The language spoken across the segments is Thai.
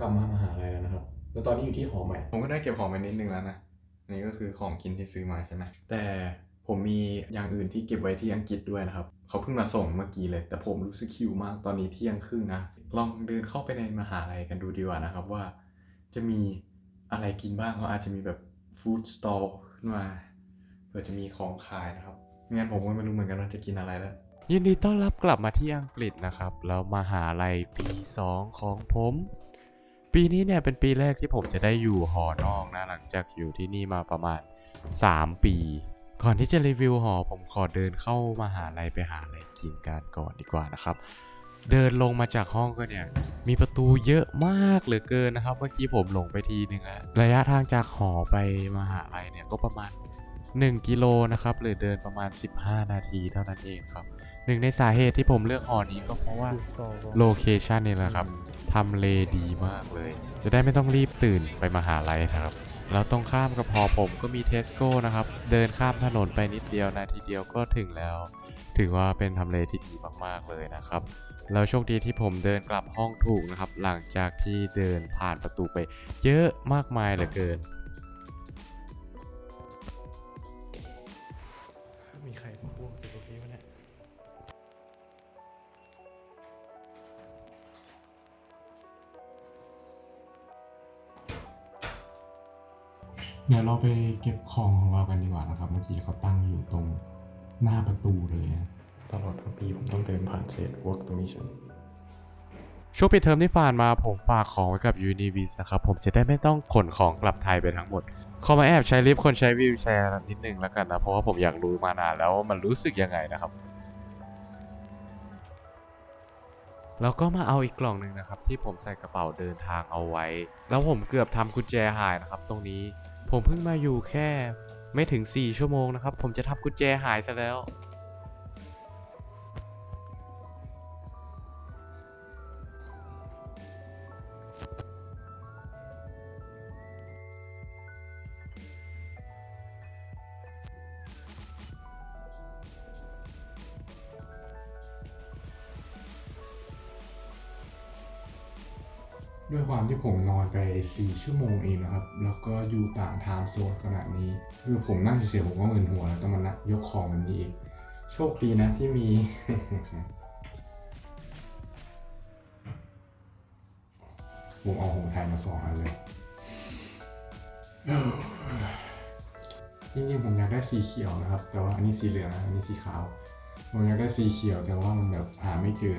กลับมามหาลัยแล้วนะครับ แล้วตอนนี้อยู่ที่หอใหม่ ผมก็ได้เก็บของไปนิดนึงแล้วนะอันนี้ก็คือของกินที่ซื้อมาใช่ไหมแต่ผมมีอย่างอื่นที่เก็บไว้ที่อังกฤษด้วยนะครับ เขาเพิ่งมาส่งเมื่อกี้เลย แต่ผมรู้สึกหิวมากตอนนี้เที่ยงครึ่งนะ ลองเดินเข้าไปในมหาลัยกันดูดีกว่านะครับว่า จะมีอะไรกินบ้างเขาอาจจะมีแบบฟู้ดสตอลขึ้นมาเผื่อจะมีของขายนะครับไม่งั้นผมก็ไม่รู้เหมือนกันว่าจะกินอะไรแล้ว ยินดีต้อนรับกลับมาที่อังกฤษนะครับ แล้วมหาลัยปี 2 ของผม ปีนี้เนี่ยเป็นปีแรกที่ผมจะได้อยู่หอนอกนะหลังจากอยู่ที่นี่มาประมาณ 3 ปี ก่อนที่จะรีวิวหอผมขอเดินเข้ามหาลัยไปหาอะไรกินกันก่อนดีกว่านะครับ เดินลงมาจากห้องก็เนี่ยมีประตูเยอะมากเหลือเกินนะครับ เมื่อกี้ผมหลงไปทีนึงอะระยะทางจากหอไปมหาลัยเนี่ยก็ประมาณ 1 กิโลนะครับหรือเดินประมาณ 15 นาทีเท่านั้นเองครับ หนึ่งในสาเหตุที่ผมเลือกหอนี้ก็เพราะว่าโลเคชันนี่แหละครับทำเลดีมากเลย จะได้ไม่ต้องรีบตื่นไปมหาลัยนะครับ แล้วตรงข้ามกับหอผมก็มีเทสโก้นะครับ เดินข้ามถนนไปนิดเดียวนาทีเดียวก็ถึงแล้ว ถือว่าเป็นทำเลที่ดีมากๆเลยนะครับแล้วโชคดีที่ผมเดินกลับห้องถูกนะครับ หลังจากที่เดินผ่านประตูไปเยอะมากมายเหลือเกิน เดี๋ยวเราไปเก็บของของเรากันดีกว่านะครับ เมื่อกี้เขาตั้งอยู่ตรงหน้าประตูเลยนะตลอดทั้งปีผมต้องเดินผ่านเศษวอล์กตรงนี้ใช่ไหมช่วงปิดเทอมที่ผ่านมาผมฝากของไว้กับ Univis นะครับ ผมจะได้ไม่ต้องขนของกลับไทยไปทั้งหมด ขอมาแอบใช้ลิฟต์คนใช้วิวแชร์นิดนึงแล้วกันนะ เพราะว่าผมอยากรู้มานานแล้วว่ามันรู้สึกยังไงนะครับ แล้วก็มาเอาอีกกล่องหนึ่งนะครับ ที่ผมใส่กระเป๋าเดินทางเอาไว้ แล้วผมเกือบทำกุญแจหายนะครับ ตรงนี้ ผมเพิ่งมาอยู่แค่ไม่ถึง 4 ชั่วโมงนะครับ ผมจะทำกุญแจหายซะแล้ว ด้วยความที่ผมนอนไป 4 ชั่วโมงเองนะครับ แล้วก็อยู่ต่างไทม์โซนขนาดนี้ คือผมนั่งเฉยๆผมก็มึนหัวแล้วต้องมานั่งยกของแบบนี้อีก โชคดีนะที่มี ผมเอาหงไทยมาสองอันเลย จริงๆผมอยากได้สีเขียวนะครับ แต่ว่าอันนี้สีเหลืองนะอันนี้สีขาว ผมอยากได้สีเขียวแต่ว่ามันแบบหาไม่เจอ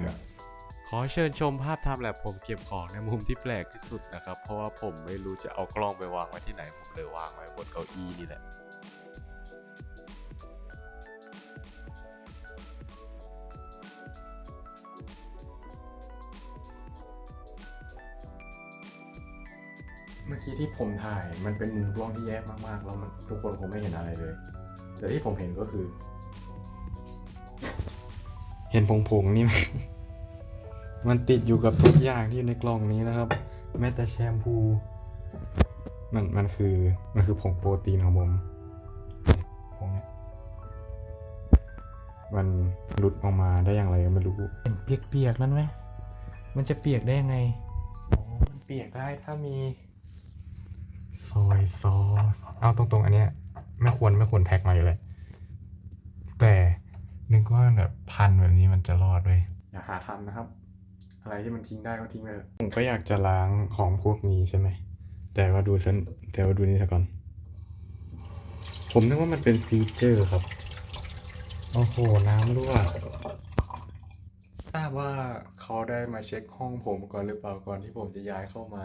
ขอเชิญชมภาพทำแลบผมเก็บของในมุมที่แปลกที่สุดนะครับ เพราะว่าผมไม่รู้จะเอากล้องไปวางไว้ที่ไหน ผมเลยวางไว้บนเก้าอี้นี่แหละเมื่อกี้ที่ผมถ่ายมันเป็นมุมกล้องที่แยกมากๆ แล้วมันทุกคนคงไม่เห็นอะไรเลย แต่ที่ผมเห็นก็คือ เห็นผงๆนี่ไหม มันติดอยู่กับทุกอย่างที่อยู่ในกล่องนี้นะครับ แม้แต่แชมพู มันมันคือมันคือผงโปรตีนของผมเนี่ยผงเนี้ยมันหลุดออกมาได้อย่างไรก็ไม่รู้เห็นเปียกๆนั่นไหมมันจะเปียกได้ยังไงอ๋อมันเปียกได้ถ้ามีซอยซอสเอาตรงๆ อันเนี้ยไม่ควรไม่ควรแพ็คมาอยู่เลย แต่นึกว่าแบบพันแบบนี้มันจะรอดเว้ยอย่าหาทำนะครับ อะไรที่มันทิ้งได้ก็ทิ้งไปเถอะผมก็อยากจะล้างของพวกนี้ใช่ไหม แต่ว่าดูฉันแต่ว่าดูนี่ซะก่อน ผมนึกว่ามันเป็นฟีเจอร์ครับ โอ้โห น้ำรั่วทราบว่าเขาได้มาเช็คห้องผมก่อนหรือเปล่าก่อนที่ผมจะย้ายเข้ามา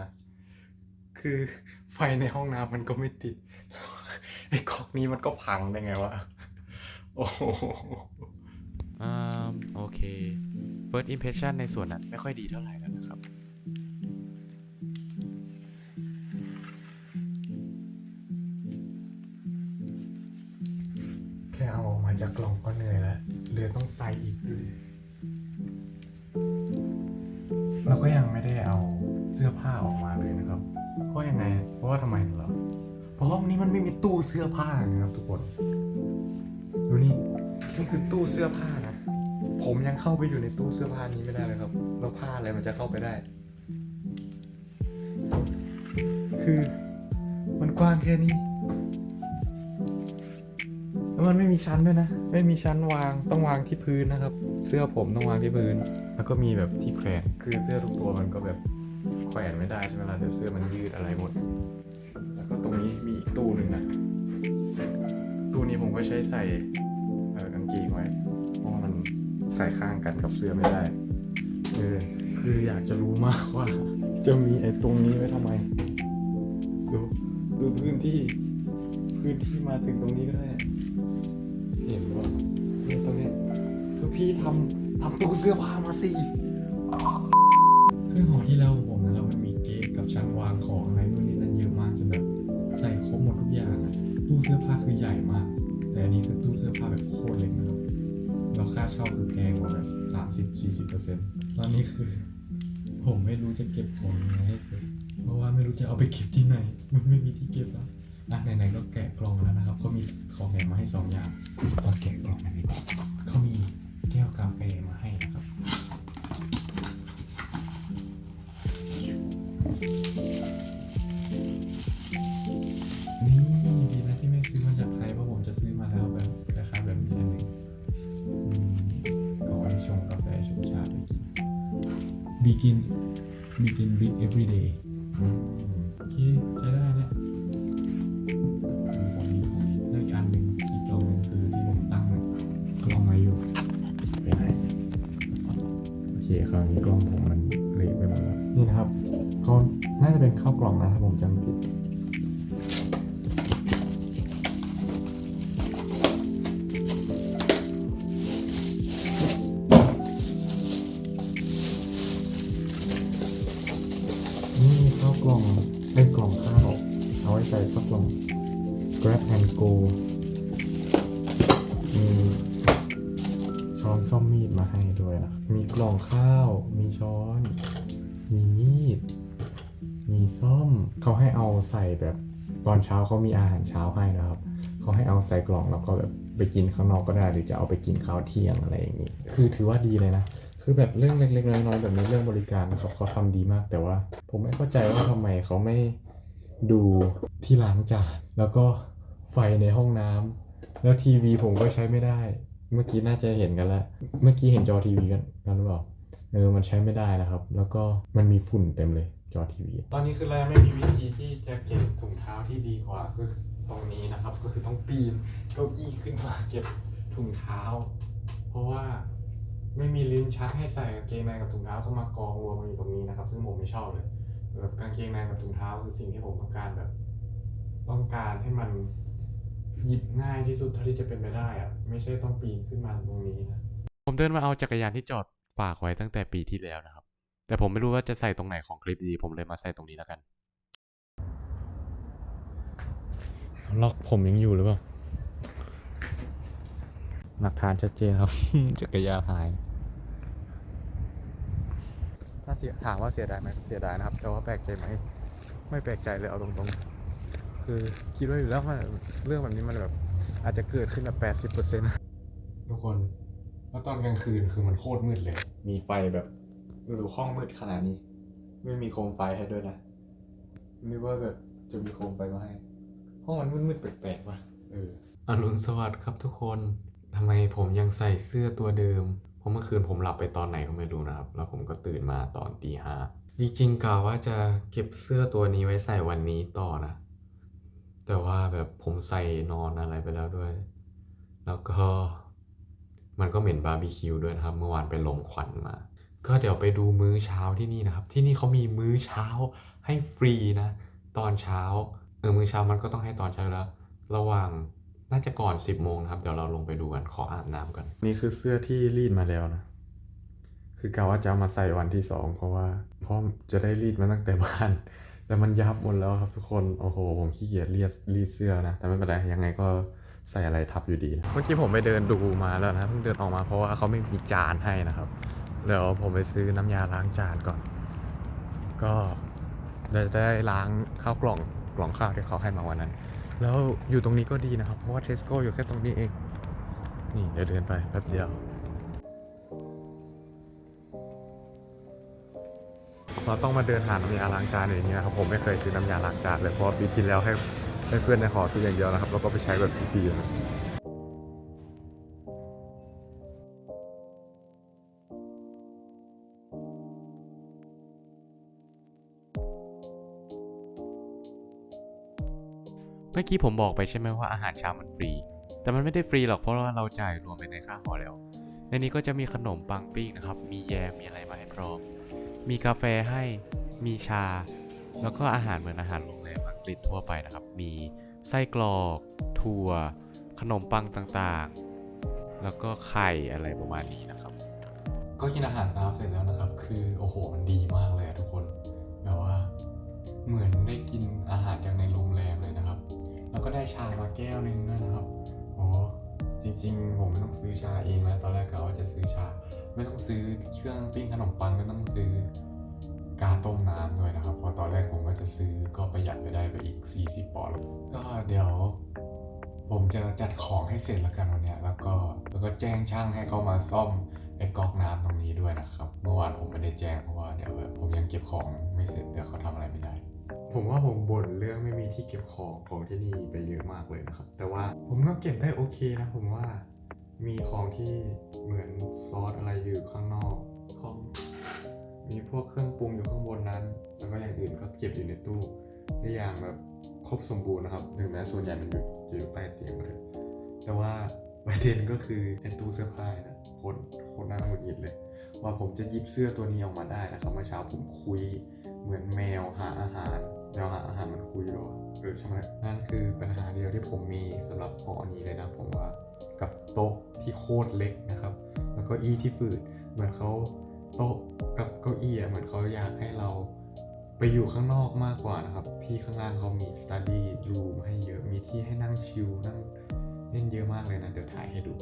คือไฟในห้องน้ำมันก็ไม่ติด ไอ้ก๊อกนี้มันก็พังได้ไงวะ โอ้โหอ่าโอเค first impression ในส่วนนั้นไม่ค่อยดีเท่าไหร่แล้วนะครับ แค่เอาออกมาจากกล่องก็เหนื่อยแล้วเหลือต้องใส่อีกดูดิเราก็ยังไม่ได้เอาเสื้อผ้าออกมาเลยนะครับ เพราะยังไง เพราะว่าทำไมเหรอ เพราะห้องนี้มันไม่มีตู้เสื้อผ้านะครับ ทุกคน ดูนี่ นี่คือตู้เสื้อผ้า ผมยังเข้าไปอยู่ในตู้เสื้อผ้านี้ไม่ได้เลยครับ แล้วผ้าอะไรมันจะเข้าไปได้ คือมันกว้างแค่นี้ แล้วมันไม่มีชั้นด้วยนะ ไม่มีชั้นวาง ต้องวางที่พื้นนะครับ เสื้อผมต้องวางที่พื้น แล้วก็มีแบบที่แขวน คือเสื้อทุกตัวมันก็แบบแขวนไม่ได้ใช่ไหมล่ะเดี๋ยวเสื้อมันยืดอะไรหมด แล้วก็ตรงนี้มีอีกตู้หนึ่งนะ ตู้นี้ผมก็ใช้ใส่เออกางเกงไว้ ใส่ข้างกันกับเสื้อไม่ได้เออคืออยากจะรู้มากว่า จะมีไอ้ตรงนี้ไว้ทำไม ดูดูพื้นที่ พื้นที่มาถึงตรงนี้ก็ได้ เห็นว่าเนี่ยตรงเนี้ยคือพี่ทำทำตู้เสื้อผ้ามาสิคือหอที่แล้วผมนะครับมันมีเกะกับชั้นวางของอะไรนู่นนี่นั่นเยอะมากจนแบบใส่ครบหมดทุกอย่างอะตู้เสื้อผ้าคือใหญ่มาก แต่อันนี้คือตู้เสื้อผ้าแบบโคตรเล็กนะครับ แล้วค่าเช่าคือแพงกว่าแบบสามสิบสี่สิบเปอร์เซ็นต์ตอนนี้คือ ผมไม่รู้จะเก็บของยังไงให้เสร็จเพราะว่าไม่รู้จะเอาไปเก็บที่ไหน มันไม่มีที่เก็บแล้วอะไหนๆก็แกะกล่องแล้วนะครับเขามีของแถมมาให้สองอย่างตอนแกะกล่องอันนี้นเขามีแก้วกาแฟมาให้นะครับ begin begin big every day อืมโอเค ใช้ได้เนี่ยมีของนี้ของนี้แล้วอีกอันหนึ่งอีกกล่องหนึ่งคือที่ผมตั้งกล้องไว้อยู่ไปไหนโอเคคราวนี้กล้องผมมันเละไปหมดแล้วนี่นะครับก็น่าจะเป็นข้าวกล่องนะถ้าผมจำไม่ผิด เช้าเขามีอาหารเช้าให้นะครับเขาให้เอาใส่กล่องแล้วก็แบบไปกินข้างนอกก็ได้ หรือจะเอาไปกินข้าวเที่ยงอะไรอย่างนี้คือถือว่าดีเลยนะคือแบบเรื่องเล็กๆน้อยๆแบบนี้เรื่องบริการนะครับเขาทำดีมากแต่ว่า ผมไม่เข้าใจว่าทำไมเขาไม่ดูที่ล้างจานแล้วก็ไฟในห้องน้ำแล้วทีวีผมก็ใช้ไม่ได้ เมื่อกี้น่าจะเห็นกันแล้วเมื่อกี้เห็นจอทีวีกันกันหรือเปล่าเออมันใช้ไม่ได้นะครับ แล้วก็มันมีฝุ่นเต็มเลย จอทีวี ตอนนี้คือเรายังไม่มีวิธีที่จะเก็บถุงเท้าที่ดีกว่าคือตรงนี้นะครับ ก็คือต้องปีนเก้าอี้ขึ้นมาเก็บถุงเท้า เพราะว่าไม่มีลิ้นชักให้ใส่กางเกงในกับถุงเท้าก็มากองรวมกันอยู่ตรงนี้นะครับ ซึ่งผมไม่ชอบเลยแบบกางเกงในกับถุงเท้าคือสิ่งที่ผมต้องการแบบ ต้องการให้มันหยิบง่ายที่สุดเท่าที่จะเป็นไปได้อะไม่ใช่ต้องปีนขึ้นมาตรงนี้นะผมเดินมาเอาจักรยานที่จอดฝากไว้ตั้งแต่ปีที่แล้วนะครับ แต่ผมไม่รู้ว่าจะใส่ตรงไหนของคลิปดี ผมเลยมาใส่ตรงนี้แล้วกัน ล็อกผมยังอยู่หรือเปล่า หลักฐานชัดเจนครับ จักรยานหาย ถ้าเสียถามว่าเสียดายไหมเสียดายนะครับ แต่ว่าแปลกใจไหม ไม่แปลกใจเลยเอาตรงๆ คือคิดว่าอยู่แล้วว่าเรื่องแบบนี้มันแบบ อาจจะเกิดขึ้นแบบแปดสิบเปอร์เซ็นต์ทุกคน แล้วตอนกลางคืนคือมันโคตรมืดเลย มีไฟแบบ หรือห้องมืดขนาดนี้ ไม่มีโคมไฟให้ด้วยนะนึกว่าแบบจะมีโคมไฟมาให้ ห้องมันมืดๆแปลกๆว่ะเอออรุณสวัสดิ์ครับทุกคนทำไมผมยังใส่เสื้อตัวเดิม เพราะเมื่อคืนผมหลับไปตอนไหนก็ไม่รู้นะครับ แล้วผมก็ตื่นมาตอนตีห้าจริงๆกะว่าจะเก็บเสื้อตัวนี้ไว้ใส่วันนี้ต่อนะ แต่ว่าแบบผมใส่นอนอะไรไปแล้วด้วย แล้วก็มันก็เหม็นบาร์บีคิวด้วยนะครับ เมื่อวานไปลมควันมา ก็เดี๋ยวไปดูมื้อเช้าที่นี่นะครับ ที่นี่เขามีมื้อเช้าให้ฟรีนะ ตอนเช้าเออมื้อเช้ามันก็ต้องให้ตอนเช้าแล้ว ระหว่างน่าจะก่อน 10โมงนะครับ เดี๋ยวเราลงไปดูกันขออาบน้ำก่อนนี่คือเสื้อที่รีดมาแล้วนะ คือกะว่าจะเอามาใส่วันที่สองเพราะว่าเพราะจะได้รีดมาตั้งแต่บ้าน แต่มันยับหมดแล้วครับทุกคนโอ้โหผมขี้เกียจรีดรีดเสื้อนะ แต่ไม่เป็นไรยังไงก็ใส่อะไรทับอยู่ดีนะเมื่อกี้ผมไปเดินดูมาแล้วนะเพิ่งเดินออกมาเพราะว่าเขาไม่มีจานให้นะครับ เดี๋ยวผมไปซื้อน้ำยาล้างจานก่อน ก็จะได้ล้างข้าวกล่องกล่องข้าวที่เขาให้มาวันนั้น แล้วอยู่ตรงนี้ก็ดีนะครับ เพราะว่าเทสโก้อยู่แค่ตรงนี้เอง นี่เดี๋ยวเดินไปแป๊บเดียว เราต้องมาเดินหาน้ำยาล้างจานอย่างเงี้ยครับ ผมไม่เคยซื้อน้ำยาล้างจานเลย เพราะปีที่แล้วให้ให้เพื่อนในหอซื้ออย่างเดียวนะครับ แล้วก็ไปใช้แบบฟรีๆ อกี้ผมบอกไปใช่ไหมว่าอาหารเช้ามันฟรี แต่มันไม่ได้ฟรีหรอกเพราะว่าเราจ่ายรวมไปในค่าหอแล้ว ในนี้ก็จะมีขนมปังปิ้งนะครับ มีแยมมีอะไรมาให้พร้อม มีกาแฟให้ มีชา แล้วก็อาหารเหมือนอาหารโรงแรมอังกฤษทั่วไปนะครับ มีไส้กรอก ถั่ว ขนมปังต่างๆ แล้วก็ไข่อะไรประมาณนี้นะครับ ก็กินอาหารเช้าเสร็จแล้วนะครับ คือโอ้โหมันดีมากเลยทุกคน แบบว่าเหมือนได้กินอาหารจากในโรง ก็ได้ชามาแก้วหนึ่งด้วยนะครับโอ้จริง ๆ ผมไม่ต้องซื้อชาเองแล้วตอนแรกกะว่าจะซื้อชา ไม่ต้องซื้อเครื่องปิ้งขนมปังไม่ต้องซื้อกาต้มน้ำด้วยนะครับเพราะตอนแรกผมก็จะซื้อก็ประหยัดไปได้ไปอีก 40ปอนด์ก็เดี๋ยว ผมจะจัดของให้เสร็จแล้วกันวันนี้แล้วก็แล้วก็แจ้งช่างให้เขามาซ่อมไอ้ก๊อกน้ำตรงนี้ด้วยนะครับ เมื่อวานผมไม่ได้แจ้งเพราะว่าเดี๋ยวผมยังเก็บของไม่เสร็จเดี๋ยวเขาทำอะไรไม่ได้ ผมว่าผมบ่นเรื่องไม่มีที่เก็บของของที่นี่ไปเยอะมากเลยนะครับ แต่ว่าผมก็เก็บได้โอเคนะผมว่ามีของที่เหมือนซอสอะไรอยู่ข้างนอกของมีพวกเครื่องปรุงอยู่ข้างบนนั้น แล้วก็อย่างอื่นก็เก็บอยู่ในตู้ได้อย่างแบบครบสมบูรณ์นะครับถึงแม้ส่วนใหญ่มันอยู่อยู่ใต้เตียงก็เถอะแต่ว่าประเด็นก็คือไอ้ตู้เสื้อผ้านะโคตรโคตรน่าหงุดหงิดเลย ว่าผมจะหยิบเสื้อตัวนี้ออกมาได้นะครับเมื่อเช้าผมคุยเหมือนแมวหาอาหารแมวหาอาหารมันคุยหรอหรือใช่ไหมนั่นคือปัญหาเดียวที่ผมมีสำหรับหอนี้เลยนะผมว่ากับโต๊ะที่โคตรเล็กนะครับ แล้วก็อี้ที่ฝืดเหมือนเขาโต๊ะกับเก้าอี้เหมือนเขาอยากให้เราไปอยู่ข้างนอกมากกว่านะครับ ที่ข้างล่างเขามี study room ให้เยอะมีที่ให้นั่งชิลนั่งเล่นเยอะมากเลยนะ เดี๋ยวถ่ายให้ดู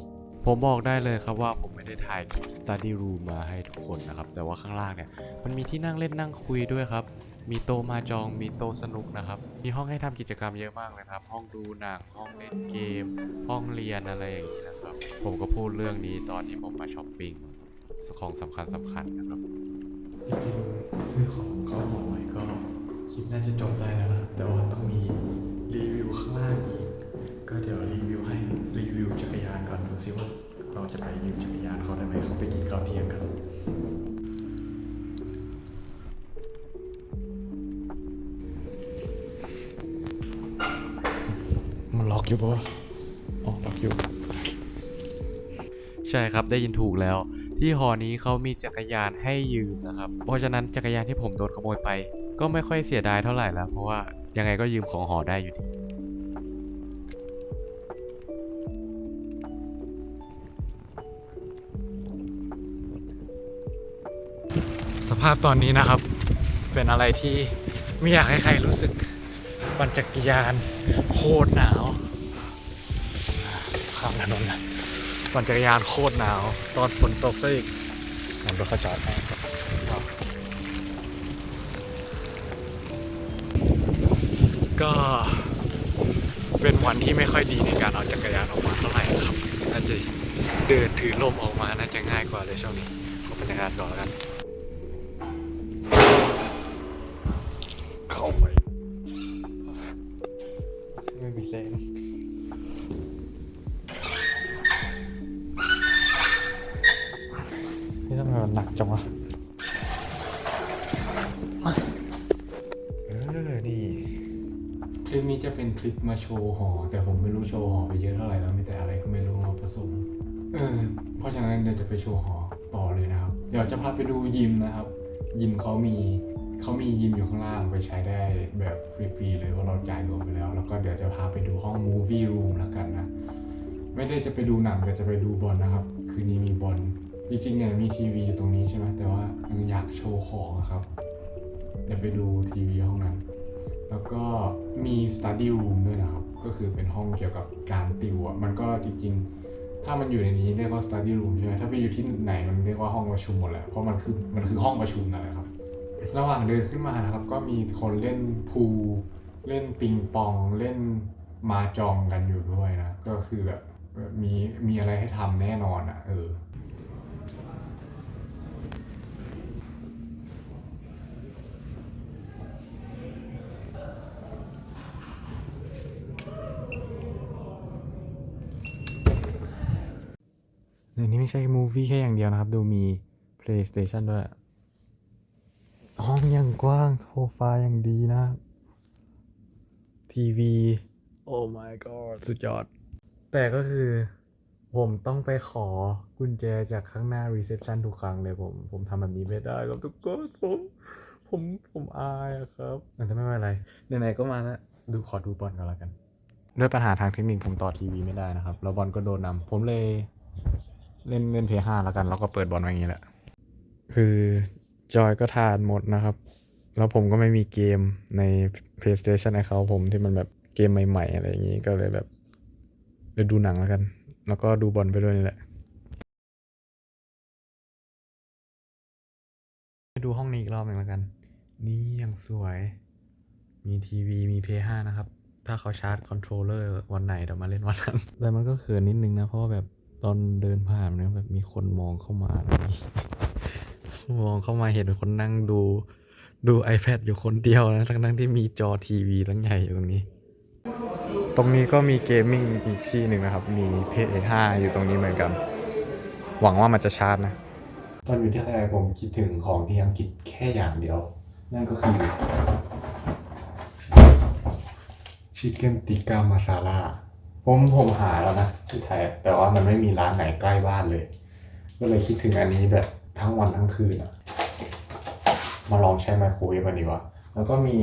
ผมบอกได้เลยครับว่าผมไม่ได้ถ่ายคลิป study room มาให้ทุกคนนะครับ แต่ว่าข้างล่างเนี่ย มันมีที่นั่งเล่นนั่งคุยด้วยครับ มีโต๊ะมาจองมีโต๊ะสนุกนะครับ มีห้องให้ทำกิจกรรมเยอะมากเลยครับ ห้องดูหนังห้องเล่นเกม ห้องเรียนอะไรอย่างนี้นะครับ ผมก็พูดเรื่องนี้ตอนที่ผมมาช้อปปิ้งของสำคัญสำคัญนะครับจริงๆซื้อของเขาหอไว้ก็คลิปน่าจะจบได้แล้วนะครับแต่ว่าต้องมีรีวิวข้างล่างอีกก็เดี๋ยวรีวิวให้ ดูซิว่าเราจะไปยืมจักรยานเขาได้ไหมเขาไปกินข้าวเที่ยงกันมันล็อกอยู่ปะวะอ๋อล็อกอยู่ ใช่ครับได้ยินถูกแล้ว ที่หอนี้เขามีจักรยานให้ยืมนะครับ เพราะฉะนั้นจักรยานที่ผมโดนขโมยไป ก็ไม่ค่อยเสียดายเท่าไหร่แล้ว เพราะว่ายังไงก็ยืมของหอได้อยู่ดี ภาพตอนนี้นะครับ เป็นอะไรที่ไม่อยากให้ใครรู้สึก ปั่นจักรยานโคตรหนาวข้ามถนนนะปั่นจักรยานโคตรหนาว ตอนฝนตกซะอีกนำรถเขาจอดให้ก็เป็นวันที่ไม่ค่อยดีในการเอาจักรยานออกมาเท่าไหร่นะครับ น่าจะเดินถือลมออกมาน่าจะง่ายกว่าเลยช่วงนี้ขอบรรยากาศก่อนแล้วกัน มาโชว์หอ แต่ผมไม่รู้โชว์หอไปเยอะเท่าไหร่แล้วมีแต่อะไรก็ไม่รู้มาผสมเออเพราะฉะนั้นเดี๋ยวจะไปโชว์หอต่อเลยนะครับ เดี๋ยวจะพาไปดูยิมนะครับ ยิมเขามีเขามียิมอยู่ข้างล่างไปใช้ได้แบบฟรีๆเลยเพราะเราจ่ายรวมไปแล้ว แล้วก็เดี๋ยวจะพาไปดูห้อง movie room แล้วกันนะ ไม่ได้จะไปดูหนังแต่จะไปดูบอลนะครับ คืนนี้มีบอลจริงๆเนี่ยมีทีวีอยู่ตรงนี้ใช่ไหมแต่ว่ายังอยากโชว์ของครับเดี๋ยวไปดูทีวีห้องนั้น แล้วก็มี study room ด้วยนะครับ ก็คือเป็นห้องเกี่ยวกับการติวอะมันก็จริงๆ ถ้ามันอยู่ในนี้เรียกว่า study room ใช่ไหมถ้าไปอยู่ที่ไหนมันเรียกว่าห้องประชุมหมดแหละเพราะมันคือมันคือห้องประชุมนั่นแหละครับ ระหว่างเดินขึ้นมานะครับ ก็มีคนเล่นพูลเล่นปิงปองเล่นมาจองกันอยู่ด้วยนะ ก็คือแบบมีมีอะไรให้ทำแน่นอนอะเออ นนี้ไม่ใช่มูฟี่แค่อย่างเดียวนะครับ ดูมี PlayStation ด้วย ห้องอย่างกว้าง โซฟาอย่างดีนะ ทีวี โอ้ my god สุดยอด แต่ก็คือ ผมต้องไปขอกุญแจจากข้างหน้า reception ทุกครั้งเลยผม ผมทำแบบนี้ไม่ได้ครับทุกคน ผม ผม ผมอายอะครับแต่ไม่เป็นไร ไหนๆ ก็มาแล้ว ดูขอดูบอลกันแล้วกัน ด้วยปัญหาทางเทคนิคผมต่อทีวีไม่ได้นะครับ แล้วบอลก็โดนนำผมเลย เล่นเล่นเพย์ห้าแล้วกัน แล้วก็เปิดบอลมาอย่างนี้แหละ คือจอยก็ทานหมดนะครับ แล้วผมก็ไม่มีเกมใน PlayStation ไอเขาผมที่มันแบบเกมใหม่ๆ อะไรอย่างนี้ก็เลยแบบเดี๋ยวดูหนังแล้วกัน แล้วก็ดูบอลไปด้วยนี่แหละไปดูห้องนี้อีกรอบหนึ่งแล้วกัน นี่ยังสวย มีทีวีมี PS5 นะครับ ถ้าเขาชาร์จคอนโทรลเลอร์วันไหนเดี๋ยวมาเล่นวันนั้น แต่มันก็เขินนิดนึงนะ เพราะว่าแบบ ตอนเดินผ่านเนี่ยแบบมีคนมองเข้ามาอะมองเข้ามาเห็นคนนั่งดู ดู iPad อยู่คนเดียวนะทั้งๆที่มีจอทีวีตั้งใหญ่อยู่ตรงนี้ ตรงนี้ก็มีเกมมิ่งอีกที่หนึ่งนะครับ มี PS5 อยู่ตรงนี้เหมือนกัน หวังว่ามันจะชาร์จนะ ตอนอยู่ที่ไทยผมคิดถึงของที่อังกฤษแค่อย่างเดียว นั่นก็คือชิคเก้นติกามาซาลา ผมผมหาแล้วนะที่ไทยแต่ว่ามันไม่มีร้านไหนใกล้บ้านเลย ก็เลยคิดถึงอันนี้แบบทั้งวันทั้งคืนอะมาลองใช้ไมโครเวฟอันนี้วะแล้วก็มี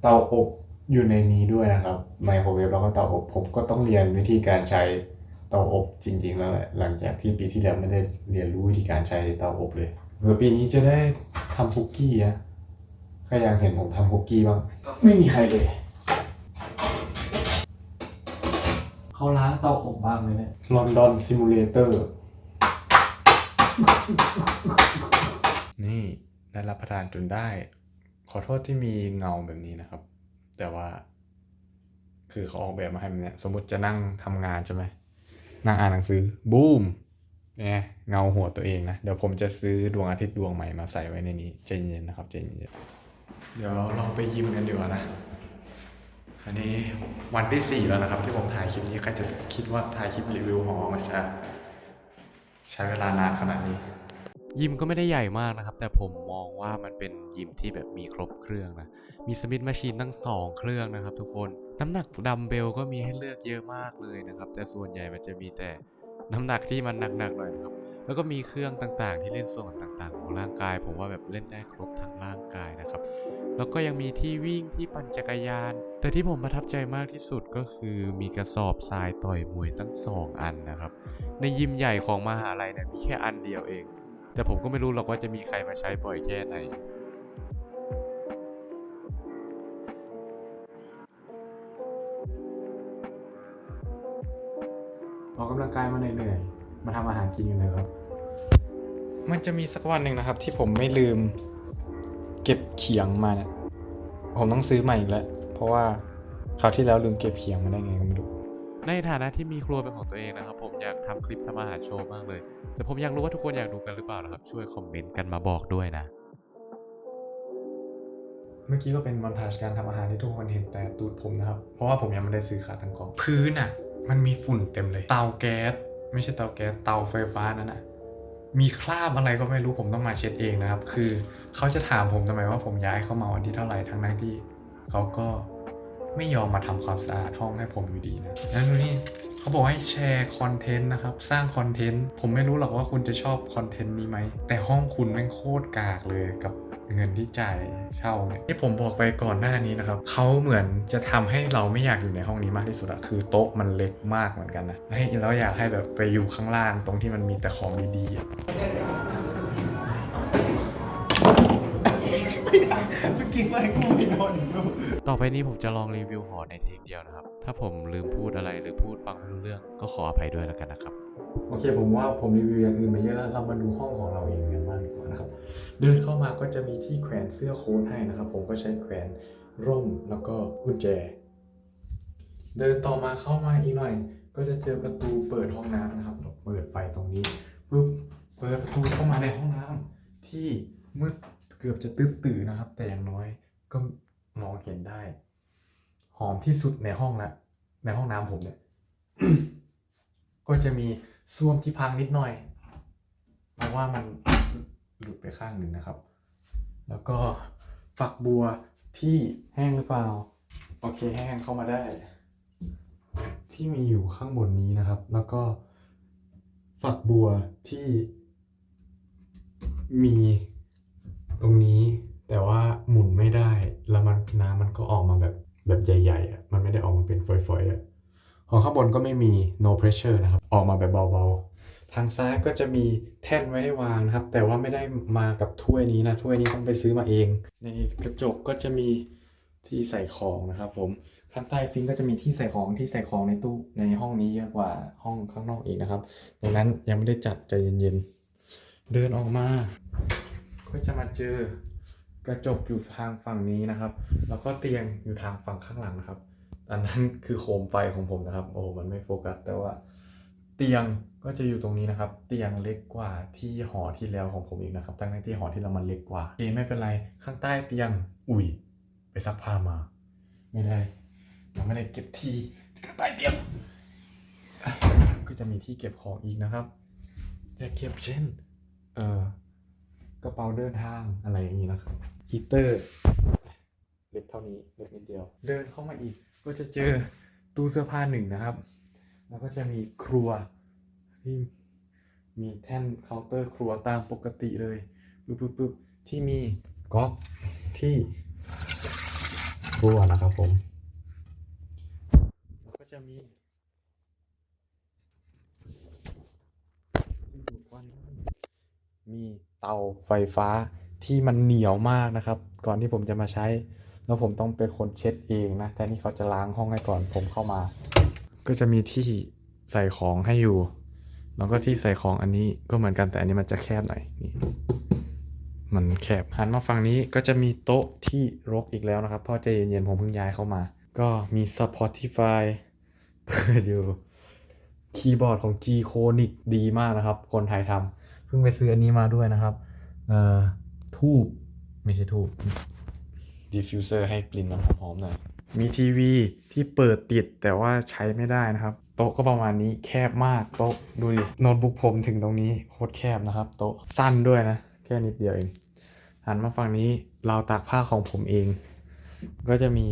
เตาอบอยู่ในนี้ด้วยนะครับไมโครเวฟแล้วก็เตาอบผมก็ต้องเรียนวิธีการใช้เตาอบจริง ๆ แล้วแหละหลังจากที่ปีที่แล้วไม่ได้เรียนรู้วิธีการใช้เตาอบเลยเผื่อปีนี้จะได้ทำคุกกี้อะใครอยากเห็นผมทำคุกกี้บ้างไม่มีใครเลย เขาล้างเตาอบบ้างเลยเนี่ยลอนดอนซิมูเลเตอร์ นี่ได้รับประทานจนได้ ขอโทษที่มีเงาแบบนี้นะครับ แต่ว่า คือเขาออกแบบมาให้แบบเนี้ย สมมติจะนั่งทำงานใช่ไหม นั่งอ่านหนังสือ บูมเนี่ยเงาหัวตัวเองนะ เดี๋ยวผมจะซื้อดวงอาทิตย์ดวงใหม่มาใส่ไว้ในนี้ใจเย็นนะครับใจเย็นเดี๋ยวเราไปยิมกันดีกว่านะ อันนี้วันที่สี่แล้วนะครับ ที่ผมถ่ายคลิปนี้ใครจะคิดว่าถ่ายคลิปรีวิวหอมันจะใช้เวลานานขนาดนี้ ยิมก็ไม่ได้ใหญ่มากนะครับ แต่ผมมองว่ามันเป็นยิมที่แบบมีครบเครื่องนะ มีสมิธมาชีนตั้ง 2 เครื่องนะครับทุกคน น้ำหนักดัมเบลก็มีให้เลือกเยอะมากเลยนะครับ แต่ส่วนใหญ่มันจะมีแต่ น้ำหนักที่มันหนักๆหน่อยนะครับ แล้วก็มีเครื่องต่างๆ ที่เล่นส่วนต่างๆ ของร่างกาย ผมว่าแบบเล่นได้ครบทั้งร่างกายนะครับ แล้วก็ยังมีที่วิ่งที่ปั่นจักรยาน แต่ที่ผมประทับใจมากที่สุดก็คือมีกระสอบทรายต่อยมวยตั้งสองอันนะครับ ในยิมใหญ่ของมหาลัยเนี่ยมีแค่อันเดียวเอง แต่ผมก็ไม่รู้หรอกว่าจะมีใครมาใช้บ่อยแค่ไหน ออกกำลังกายมาเหนื่อยๆ มาทำอาหารกินกันเลยครับ มันจะมีสักวันหนึ่งนะครับ ที่ผมไม่ลืม เก็บเขียงมาเนี่ยผมต้องซื้อใหม่อีกแล้ว เพราะว่าคราวที่แล้วลืมเก็บเขียงมาได้ไงก็ไม่รู้ในฐานะที่มีครัวเป็นของตัวเองนะครับ ผมอยากทำคลิปทำอาหารโชว์มากเลย แต่ผมอยากรู้ว่าทุกคนอยากดูกันหรือเปล่านะครับ ช่วยคอมเมนต์กันมาบอกด้วยนะ เมื่อกี้ก็เป็นมอนทาจการทำอาหารที่ทุกคนเห็นแต่ตูดผมนะครับ เพราะว่าผมยังไม่ได้ซื้อขาตั้งกล้องพื้นอะ มันมีฝุ่นเต็มเลย เตาแก๊ส ไม่ใช่เตาแก๊ส เตาไฟฟ้านั่นอะมีคราบอะไรก็ไม่รู้ผมต้องมาเช็ดเองนะครับ คือเขาจะถามผมทำไมว่าผมย้ายเข้ามาวันที่เท่าไหร่ทั้งนั้นที่เขาก็ไม่ยอมมาทำความสะอาดห้องให้ผมอยู่ดีนะแล้วดูนี่เขาบอกให้แชร์คอนเทนต์นะครับ สร้างคอนเทนต์ ผมไม่รู้หรอกว่าคุณจะชอบคอนเทนต์นี้ไหม แต่ห้องคุณแม่งโคตรกากเลยกับ เงินที่จ่ายเช่าเนี่ยที่ผมบอกไปก่อนหน้านี้นะครับเขาเหมือนจะทำให้เราไม่อยากอยู่ในห้องนี้มากที่สุดอะคือโต๊ะมันเล็กมากเหมือนกันนะให้เราอยากให้แบบไปอยู่ข้างล่างตรงที่มันมีแต่ของดีๆ อะเมื่อกี้ไม่กูไม่นอนอยู่ต่อไปนี้ผมจะลองรีวิวหอในเทคเดียวนะครับ ถ้าผมลืมพูดอะไรหรือพูดฟังไม่รู้เรื่อง ก็ขออภัยด้วยแล้วกันนะครับ โอเคผมว่าผมรีวิวอย่างอื่นมาเยอะแล้ว เรามาดูห้องของเราเองกันบ้างดีกว่านะครับ เดินเข้ามาก็จะมีที่แขวนเสื้อโค้ทให้นะครับ ผมก็ใช้แขวนร่มแล้วก็กุญแจ เดินต่อมาเข้ามาอีกหน่อย ก็จะเจอประตูเปิดห้องน้ำนะครับเราเปิดไฟตรงนี้ปุ๊บเปิดประตูเข้ามาในห้องน้ำที่มืดเกือบจะตื้อตื่นนะครับ แต่อย่างน้อยก็มองเห็นได้ หอมที่สุดในห้องละในห้องน้ำผมเนี่ย ก็จะมีซ่วมที่พังนิดหน่อยเพราะว่ามันหลุดไปข้างหนึ่งนะครับ แล้วก็ฝักบัวที่แห้งหรือเปล่า โอเคแห้งเข้ามาได้ ที่มีอยู่ข้างบนนี้นะครับ แล้วก็ฝักบัวที่มี ตรงนี้แต่ว่าหมุนไม่ได้ แล้วมันน้ำมันก็ออกมาแบบแบบใหญ่ๆอะมันไม่ได้ออกมาเป็นฝอยๆอะของข้างบนก็ไม่มี no pressure นะครับ ออกมาแบบเบาๆ ทางซ้ายก็จะมีแท่นไว้ให้วางนะครับ แต่ว่าไม่ได้มากับถ้วยนี้นะ ถ้วยนี้ต้องไปซื้อมาเอง ในกระจกก็จะมีที่ใส่ของนะครับผม ข้างใต้ซิงก์ก็จะมีที่ใส่ของที่ใส่ของในตู้ในห้องนี้เยอะกว่าห้องข้างนอกอีกนะครับ ดังนั้นยังไม่ได้จัดใจเย็นๆ เดินออกมา ก็จะมาเจอกระจกอยู่ทางฝั่งนี้นะครับ แล้วก็เตียงอยู่ทางฝั่งข้างหลังนะครับ อันนั้นคือโคมไฟของผมนะครับ โอ้มันไม่โฟกัส แต่ว่า เตียงก็จะอยู่ตรงนี้นะครับ เตียงเล็กกว่าที่หอที่แล้วของผมอีกนะครับทั้งที่หอที่เรามันเล็กกว่าโอเคไม่เป็นไร ข้างใต้เตียง อุ้ย ไปซักผ้ามา ไม่ได้ยังไม่ได้เก็บที่ข้างใต้เตียง ก็จะมีที่เก็บของอีกนะครับ จะเก็บเช่น เอ่อ กระเป๋าเดินทางอะไรอย่างนี้นะครับฮีเตอร์เล็กเท่านี้เล็กนิดเดียว เดินเข้ามาอีกก็จะเจอตู้เสื้อผ้าหนึ่งนะครับ แล้วก็จะมีครัวที่มีแท่นเคาน์เตอร์ครัวตามปกติเลยปึ๊บปึ๊บปึ๊บที่มีก๊อกที่ครัวนะครับผมแล้วก็จะมีที่ดูดควันมี เตาไฟฟ้าที่มันเหนียวมากนะครับ ก่อนที่ผมจะมาใช้ แล้วผมต้องเป็นคนเช็ดเองนะแทนที่เขาจะล้างห้องให้ก่อนผมเข้ามา ก็จะมีที่ใส่ของให้อยู่ แล้วก็ที่ใส่ของอันนี้ก็เหมือนกันแต่อันนี้มันจะแคบหน่อยนี่มันแคบหันมาฝั่งนี้ก็จะมีโต๊ะที่รกอีกแล้วนะครับเพราะใจเย็นๆผมเพิ่งย้ายเข้ามา ก็มี Spotify เปิดอยู่คีย์บอร์ดของ G Conic ดีมากนะครับ คนไทยทำ พิ่งไปซื้ออันนี้มาด้วยนะครับ เอ่อทูบไม่ใช่ทูบดิฟฟิวเซอร์ให้กลิ่นมันหอมๆหน่อยมีทีวีที่เปิดติดแต่ว่าใช้ไม่ได้นะครับ โต๊ะก็ประมาณนี้แคบมากโต๊ะดูดิโน้ตบุ๊กผมถึงตรงนี้โคตรแคบนะครับ โต๊ะสั้นด้วยนะ แค่นิดเดียวเองหันมาฝั่งนี้เราวตากผ้าของผมเอง ก็จะมี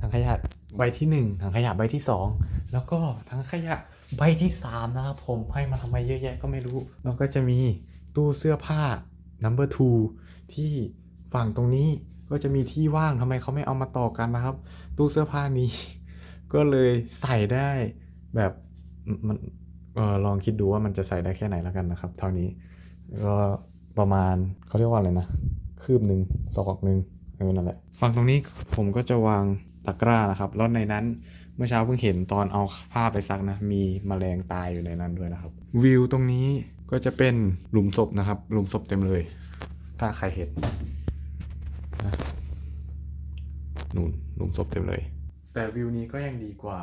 ถังขยะใบที่หนึ่งถังขยะใบที่สองแล้วก็ถังขยะ ใบที่สามนะครับผมให้มาทำไมเยอะแยะก็ไม่รู้ แล้วก็จะมีตู้เสื้อผ้า number two ที่ฝั่งตรงนี้ก็จะมีที่ว่างทำไมเขาไม่เอามาต่อกันนะครับ ตู้เสื้อผ้านี้ ก็เลยใส่ได้แบบมันออลองคิดดูว่ามันจะใส่ได้แค่ไหนแล้วกันนะครับ เท่านี้ก็ประมาณเขาเรียกว่าอะไรนะคืบหนึ่งศอกหนึ่งเออนั่นแหละฝั่งตรงนี้ผมก็จะวางตะกร้านะครับ แล้วในนั้น เมื่อเช้าเพิ่งเห็นตอนเอาผ้าไปซักนะ มีแมลงตายอยู่ในนั้นด้วยนะครับ วิวตรงนี้ก็จะเป็นหลุมศพนะครับ หลุมศพเต็มเลย ถ้าใครเห็นนะนู่นหลุมศพเต็มเลย แต่วิวนี้ก็ยังดีกว่า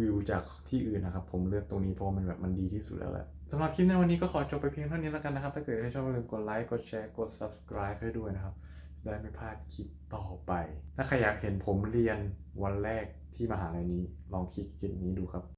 วิวจากที่อื่นนะครับ ผมเลือกตรงนี้เพราะมันแบบมันดีที่สุดแล้วแหละสำหรับคลิปในวันนี้ก็ขอจบไปเพียงเท่านี้แล้วกันนะครับ ถ้าเกิดใครชอบอย่าลืมกดไลค์ กดแชร์ กด subscribe ให้ด้วยนะครับจะ ได้ไม่พลาดคลิปต่อไป ถ้าใครอยากเห็นผมเรียนวันแรกที่มหาลัยนี้ ลองคลิกคลิปนี้ดูครับ